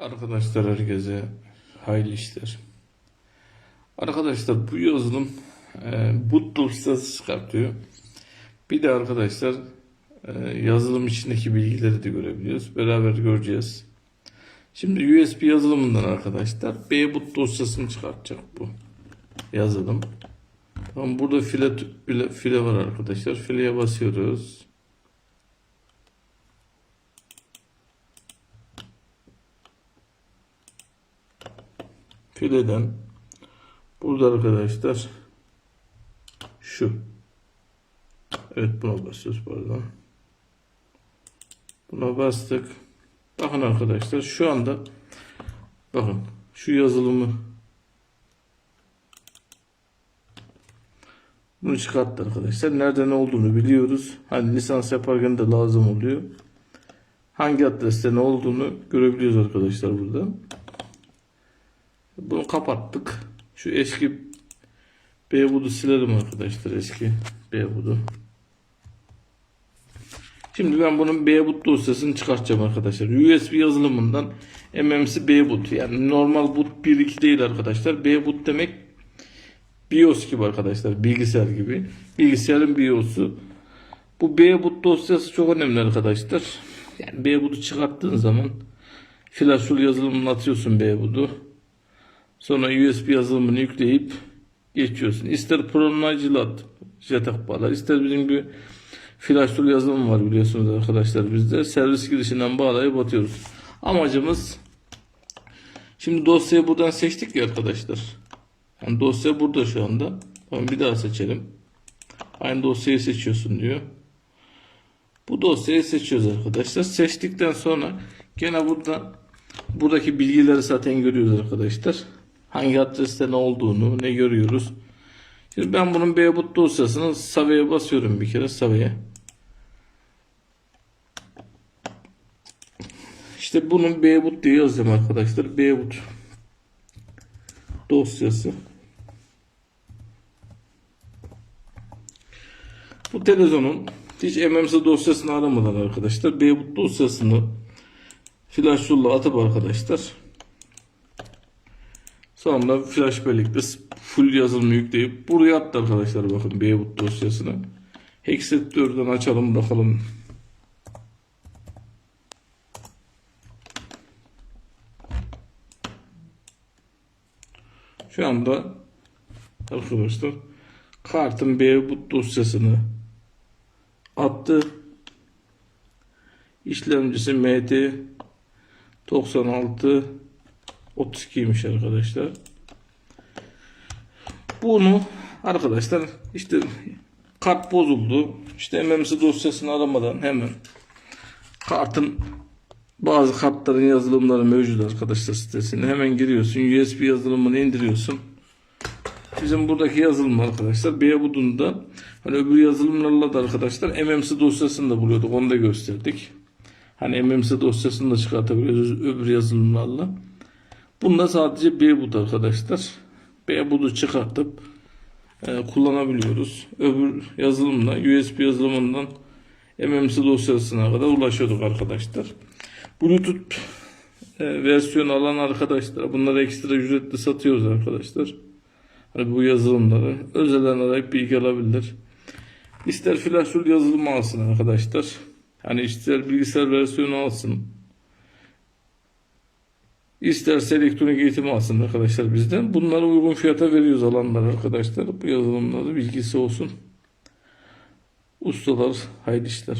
Arkadaşlar herkese hayırlı işler. Arkadaşlar bu yazılım e, boot dosyası çıkartıyor. Bir de arkadaşlar e, yazılım içindeki bilgileri de görebiliyoruz. Beraber göreceğiz. Şimdi USB yazılımından arkadaşlar B-boot dosyasını çıkartacak bu yazılım. Tamam burada file, file, var arkadaşlar. Fileye basıyoruz. Fileden burada arkadaşlar şu. Evet buna basıyoruz pardon. Buna bastık. Bakın arkadaşlar şu anda bakın şu yazılımı bunu çıkarttı arkadaşlar. Nerede ne olduğunu biliyoruz. Hani lisans yaparken de lazım oluyor. Hangi adreste ne olduğunu görebiliyoruz arkadaşlar burada bunu kapattık. Şu eski Beywood'u silelim arkadaşlar eski Beywood'u. Şimdi ben bunun Beywood dosyasını çıkartacağım arkadaşlar. USB yazılımından MMC Beywood yani normal boot 1.2 değil arkadaşlar. Beywood demek BIOS gibi arkadaşlar. Bilgisayar gibi. Bilgisayarın BIOS'u. Bu Beywood dosyası çok önemli arkadaşlar. Yani Beywood'u çıkarttığın zaman flashul yazılımını atıyorsun Beywood'u. Sonra USB yazılımını yükleyip geçiyorsun. İster Pro'nun at, JTAG bağlar, ister bizim gibi flash tool yazılım var biliyorsunuz arkadaşlar bizde. Servis girişinden bağlayıp atıyoruz. Amacımız şimdi dosyayı buradan seçtik ya arkadaşlar. Yani dosya burada şu anda. Tamam bir daha seçelim. Aynı dosyayı seçiyorsun diyor. Bu dosyayı seçiyoruz arkadaşlar. Seçtikten sonra gene burada buradaki bilgileri zaten görüyoruz arkadaşlar. Hangi adreste ne olduğunu ne görüyoruz. Şimdi ben bunun Beyboot dosyasını Save'ye basıyorum bir kere Save'ye. İşte bunun Beyboot diye yazacağım arkadaşlar. Beyboot dosyası. Bu televizyonun hiç MMC dosyasını aramadan arkadaşlar Beyboot dosyasını flash atıp arkadaşlar Sonra flash bellekte full yazılımı yükleyip buraya attı arkadaşlar bakın Beywood dosyasını. Hexeditör'den açalım bakalım. Şu anda arkadaşlar kartın Beywood dosyasını attı. İşlemcisi MT 96 32'ymiş arkadaşlar. Bunu arkadaşlar işte kart bozuldu. İşte MMC dosyasını aramadan hemen kartın bazı kartların yazılımları mevcut arkadaşlar sitesinde. Hemen giriyorsun. USB yazılımını indiriyorsun. Bizim buradaki yazılım arkadaşlar. Beyabud'un da hani öbür yazılımlarla da arkadaşlar MMC dosyasını da buluyorduk. Onu da gösterdik. Hani MMC dosyasını da çıkartabiliyoruz öbür yazılımlarla. Bunda sadece Beywood arkadaşlar. Beywood'u çıkartıp e, kullanabiliyoruz. Öbür yazılımla USB yazılımından MMC dosyasına kadar ulaşıyorduk arkadaşlar. Bluetooth e, versiyon alan arkadaşlar bunları ekstra ücretli satıyoruz arkadaşlar. Hani bu yazılımları özelden arayıp bilgi alabilir. İster flash yazılımı alsın arkadaşlar. Hani ister bilgisayar versiyonu alsın. İsterse elektronik eğitim alsın arkadaşlar bizden. Bunları uygun fiyata veriyoruz alanlar arkadaşlar. Bu yazılımlarda bilgisi olsun. Ustalar hayırlı işler.